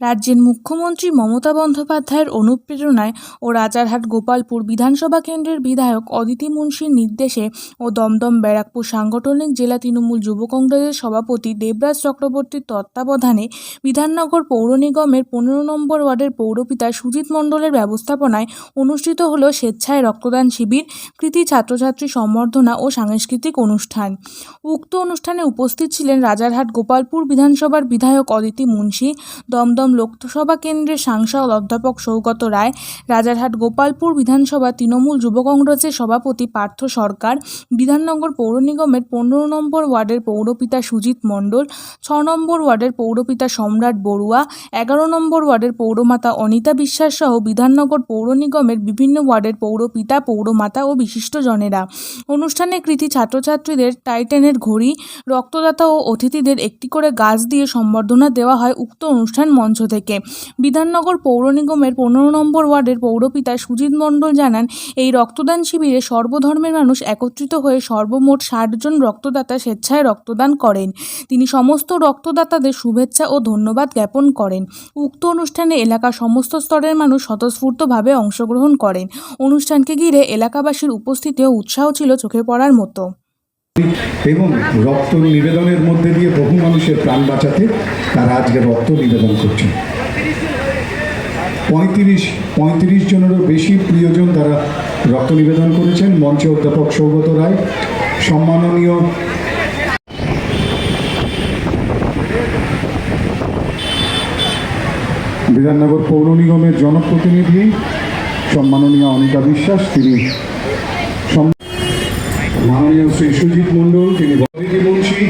রাজ্যের মুখ্যমন্ত্রী মমতা বন্দ্যোপাধ্যায়ের অনুপ্রেরণায় ও রাজারহাট গোপালপুর বিধানসভা কেন্দ্রের বিধায়ক অদিতি মুন্সির নির্দেশে ও দমদম ব্যারাকপুর সাংগঠনিক জেলা তৃণমূল যুব কংগ্রেসের সভাপতি দেবরাজ চক্রবর্তীর তত্ত্বাবধানে বিধাননগর পৌর নিগমের পনেরো নম্বর ওয়ার্ডের পৌরপিতা সুজিত মণ্ডলের ব্যবস্থাপনায় অনুষ্ঠিত হল স্বেচ্ছায় রক্তদান শিবির, কৃতি ছাত্রছাত্রী সম্বর্ধনা ও সাংস্কৃতিক অনুষ্ঠান। উক্ত অনুষ্ঠানে উপস্থিত ছিলেন রাজারহাট গোপালপুর বিধানসভার বিধায়ক অদিতি মুন্সি, দমদম লোকসভা কেন্দ্রের সাংসদ অধ্যাপক সৌগত রায়, রাজারহাট গোপালপুর বিধানসভা তৃণমূল যুব কংগ্রেসের সভাপতি পার্থ সরকার, বিধাননগর পৌর নিগমের পনেরো নম্বর ওয়ার্ডের পৌরপিতা সুজিত মণ্ডল, ছ নম্বর ওয়ার্ডের পৌরপিতা সম্রাট বড়ুয়া, এগারো নম্বর ওয়ার্ডের পৌরমাতা অনিতা বিশ্বাস সহ বিধাননগর পৌর নিগমের বিভিন্ন ওয়ার্ডের পৌরপিতা, পৌরমাতা ও বিশিষ্টজনেরা। অনুষ্ঠানে কৃতি ছাত্রছাত্রীদের টাইটেনের ঘড়ি, রক্তদাতা ও অতিথিদের একটি করে গাছ দিয়ে সম্বর্ধনা দেওয়া হয়। উক্ত অনুষ্ঠান মঞ্চ থেকে। বিধাননগর পৌর নিগমের পনেরো নম্বর ওয়ার্ডের পৌরপিতা সুজিত মণ্ডল জানান, এই রক্তদান শিবিরে সর্বধর্মের মানুষ একত্রিত হয়ে সর্বমোট ষাট জন রক্তদাতা স্বেচ্ছায় রক্তদান করেন। তিনি সমস্ত রক্তদাতাদের শুভেচ্ছা ও ধন্যবাদ জ্ঞাপন করেন। উক্ত অনুষ্ঠানে এলাকার সমস্ত স্তরের মানুষ স্বতঃস্ফূর্তভাবে অংশগ্রহণ করেন। অনুষ্ঠানকে ঘিরে এলাকাবাসীর উপস্থিতি ও উৎসাহ ছিল চোখে পড়ার মতো। এবং রক্ত নিবেদনের মধ্যে দিয়ে বহু মানুষের প্রাণ বাঁচাতে তারা আজকে রক্ত নিবেদন করছেন। পঁয়ত্রিশ পঁয়ত্রিশ জনেরও বেশি প্রিয়জন তারা রক্ত নিবেদন করেছেন। মঞ্চে অধ্যাপক সৌগত রায়, সম্মাননীয় বিধাননগর পৌর নিগমের জনপ্রতিনিধি, সম্মাননীয় অনিতা বিশ্বাস, তিনি মাননীয় শ্রী সুজিত মণ্ডল, তিনি বদিতি মুন্সি,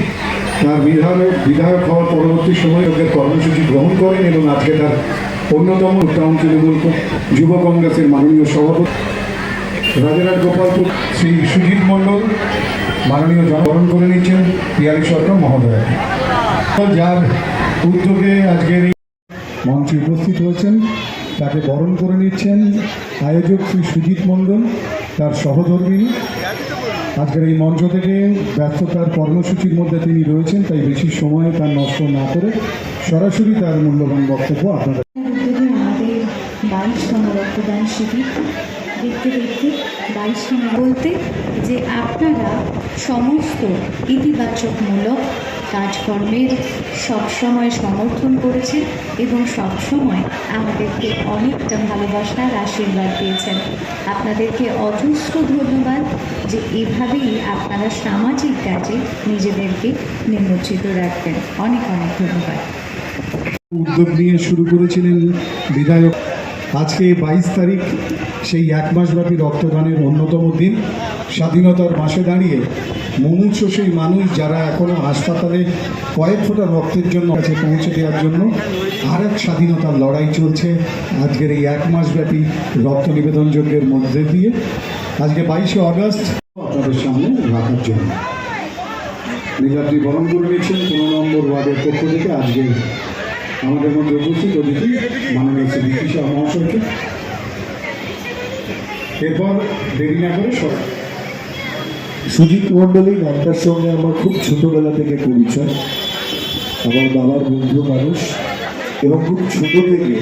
তার বিধায়ক বিধায়ক হওয়ার পরবর্তী সময়ে ওদের কর্মসূচি গ্রহণ করেন এবং আজকে তার অন্যতম টাউন তৃণমূল যুব কংগ্রেসের মাননীয় সভাপতি। রাজারাজ গোপালপুর শ্রী সুজিত মণ্ডল, মাননীয় জনগণন করে নিচ্ছেন পিয়ারি সরকার মহোদয়। যার উদ্যোগে আজকের মঞ্চে উপস্থিত হয়েছেন, তাকে বরণ করে নিচ্ছেন আয়োজক শ্রী সুজিত মণ্ডল, তার সহধর্মিনী। আজকের এই মঞ্চ থেকে ব্যস্ততার কর্মসূচির মধ্যে তিনি রয়েছেন, তাই বেশি সময় তার নষ্ট না করে সরাসরি তার মূল্যবান বক্তব্য শিবির। দেখতে বলতে যে আপনারা সমস্ত ইতিবাচকমূলক কাজকর্মের সবসময় সমর্থন করেছেন এবং সবসময় আমাদেরকে অনেকটা ভালোবাসার আশীর্বাদ দিয়েছেন। আপনাদেরকে অজস্র ধন্যবাদ যে এভাবেই আপনারা সামাজিক কাজে নিজেদেরকে নিমজ্জিত রাখবেন। অনেক অনেক ধন্যবাদ। উদ্যোগ নিয়ে শুরু করেছিলেন বিধায়ক। আজকে বাইশ তারিখ, সেই এক মাসব্যাপী রক্তদানের অন্যতম দিন। স্বাধীনতার মাসে দাঁড়িয়ে মুমূর্ষ সেই মানুষ যারা এখনও হাসপাতালে কয়েক ফোটা রক্তের জন্য কাছে পৌঁছে দেওয়ার জন্য আর এক স্বাধীনতার লড়াই চলছে। আজকের এই এক মাসব্যাপী রক্ত নিবেদন যজ্ঞের মধ্যে দিয়ে আজকে বাইশে অগস্ট আপনাদের সামনে রাখার জন্য। নীলাদ্রি বরণ করে নিচ্ছেন পনেরো নম্বর ওয়ার্ডের পক্ষ থেকে আজকে আমাদের মধ্যে উপস্থিত অতিথি মাননীয় শ্রী বিকিশা মহাশয়কে। এরপর দেরি না করে সব সুজিত মণ্ডলী নামটার সঙ্গে আমার খুব ছোটবেলা থেকে পরিচয়। আমার বাবার বন্ধু মানুষ এবং খুব ছোট থেকে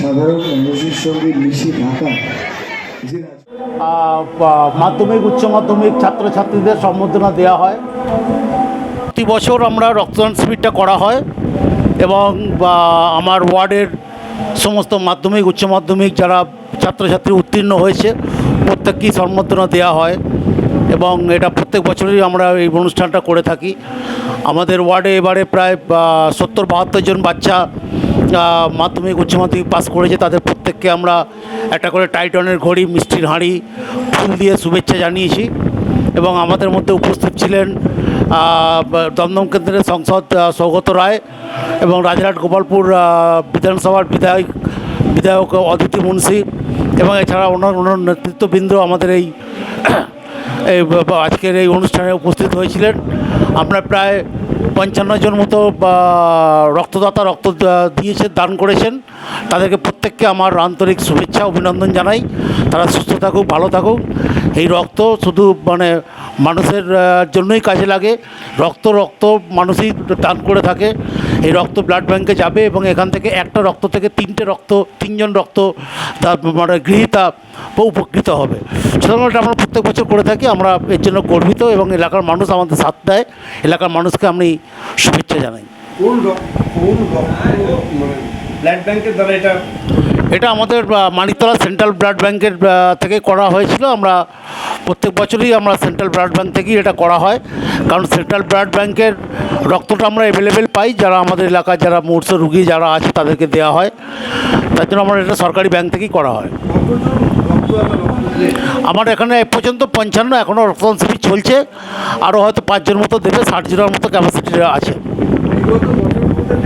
সাধারণ মানুষের সঙ্গে মিশে থাকা মাধ্যমিক, উচ্চ মাধ্যমিক ছাত্রছাত্রীদের সম্বর্ধনা দেওয়া হয়। প্রতি বছর আমরা রক্তদান শিবিরটা করা হয় এবং আমার ওয়ার্ডের সমস্ত মাধ্যমিক, উচ্চ মাধ্যমিক যারা ছাত্রছাত্রী উত্তীর্ণ হয়েছে, প্রত্যেককেই সম্বর্ধনা দেওয়া হয়। এবং এটা প্রত্যেক বছরই আমরা এই অনুষ্ঠানটা করে থাকি। আমাদের ওয়ার্ডে এবারে প্রায় সত্তর বাহাত্তর জন বাচ্চা মাধ্যমিক, উচ্চ মাধ্যমিক পাস করেছে। তাদের প্রত্যেককে আমরা একটা করে টাইটনের ঘড়ি, মিষ্টির হাঁড়ি, ফুল দিয়ে শুভেচ্ছা জানিয়েছি। এবং আমাদের মধ্যে উপস্থিত ছিলেন দমদম কেন্দ্রের সংসদ সৌগত রায় এবং রাজরহাট গোপালপুর বিধানসভার বিধায়ক বিধায়ক অদিতি মুন্সি এবং এছাড়া অন্য অন্য নেতৃত্ববৃন্দ আমাদের এই এই আজকের এই অনুষ্ঠানে উপস্থিত হয়েছিলেন। আমরা প্রায় পঞ্চান্ন জন মতো রক্তদাতা রক্ত দিয়েছে দান করেছেন। তাদেরকে প্রত্যেককে আমার আন্তরিক শুভেচ্ছা, অভিনন্দন জানাই। তারা সুস্থ থাকুক, ভালো থাকুক। এই রক্ত শুধু মানে মানুষের জন্যই কাজে লাগে। রক্ত রক্ত মানুষই টান করে থাকে। এই রক্ত ব্লাড ব্যাংকে যাবে এবং এখান থেকে একটা রক্ত থেকে তিনটে রক্ত, তিনজন রক্ত তার মানে গৃহীতা উপকৃত হবে। সুতরাং এটা আমরা প্রত্যেক বছর করে থাকি। আমরা এর জন্য গর্বিত এবং এলাকার মানুষ আমাদের সাথ দেয়। এলাকার মানুষকে আমি শুভেচ্ছা জানাই। কোন কোন মানে ব্লাড ব্যাংকের দ্বারা এটা এটা আমাদের মানিকতলা সেন্ট্রাল ব্লাড ব্যাংকের থেকে করা হয়েছিল। আমরা প্রত্যেক বছরই আমরা সেন্ট্রাল ব্লাড ব্যাংক থেকেই এটা করা হয়। কারণ সেন্ট্রাল ব্লাড ব্যাংকের রক্তটা আমরা অ্যাভেলেবেল পাই। যারা আমাদের এলাকার যারা মূর্ষ রুগী যারা আছে, তাদেরকে দেওয়া হয়। তার জন্য আমরা এটা সরকারি ব্যাংক থেকেই করা হয়। আমার এখানে এ পর্যন্ত পঞ্চান্ন এখনও রক্তদান শিবির চলছে। আরও হয়তো পাঁচজন মতো দেবে, ষাট জনের মতো ক্যাপাসিটি আছে।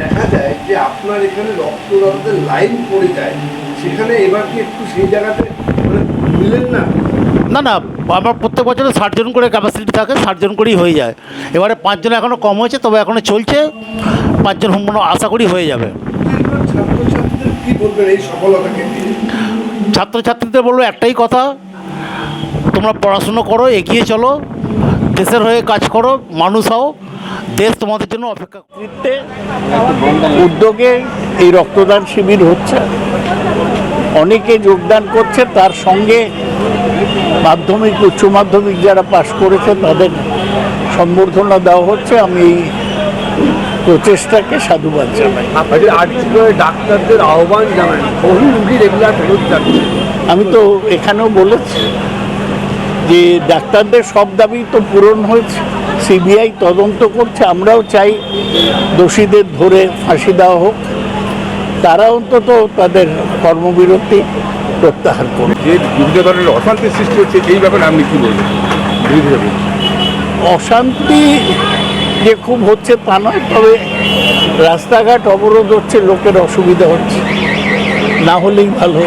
দেখা যায় আপনার এখানে রক্তদাতাদের লাইন পড়ে যায় সেখানে এবার কি একটু সেই জায়গাতে মানে মিলেন না? না না আমার প্রত্যেক বছরে ষাটজন করে ক্যাপাসিটি থাকে ষাটজন করেই হয়ে যায়। এবারে পাঁচজন এখনও কম হয়েছে তবে এখনও চলছে পাঁচজন সম্পূর্ণ আশা করি হয়ে যাবে? ছাত্রছাত্রীদের বলব একটাই কথা তোমরা পড়াশুনো করো এগিয়ে চলো দেশের হয়ে কাজ করো মানুষ হও দেশ তোমাদের জন্য অপেক্ষা করে। নেতৃত্বে উদ্যোগে এই রক্তদান শিবির হচ্ছে। অনেকে যোগদান করছে তার সঙ্গে মাধ্যমিক উচ্চ মাধ্যমিক যারা পাশ করেছে তাদের সম্বর্ধনা দেওয়া হচ্ছে। আমি এই প্রচেষ্টাকে সাধুবাদ জানাই। আচ্ছা আজকে ডাক্তারদের আহ্বান জানান বহু রুগী রেগুলার ফেরত আমি তো এখানেও বলেছি যে ডাক্তারদের সব দাবি তো পূরণ হয়েছে। সিবিআই তদন্ত করছে আমরাও চাই দোষীদের ধরে ফাঁসি দেওয়া হোক। তারা অন্তত তাদের কর্মবিরতি প্রত্যাহার করে যে বিভিন্ন ধরনের অশান্তির সৃষ্টি হচ্ছে এই ব্যাপারে আপনি কি বলবেন? অশান্তি যে খুব হচ্ছে তা নয় তবে রাস্তাঘাট অবরোধ হচ্ছে লোকের অসুবিধা হচ্ছে। না হলেই ভালো।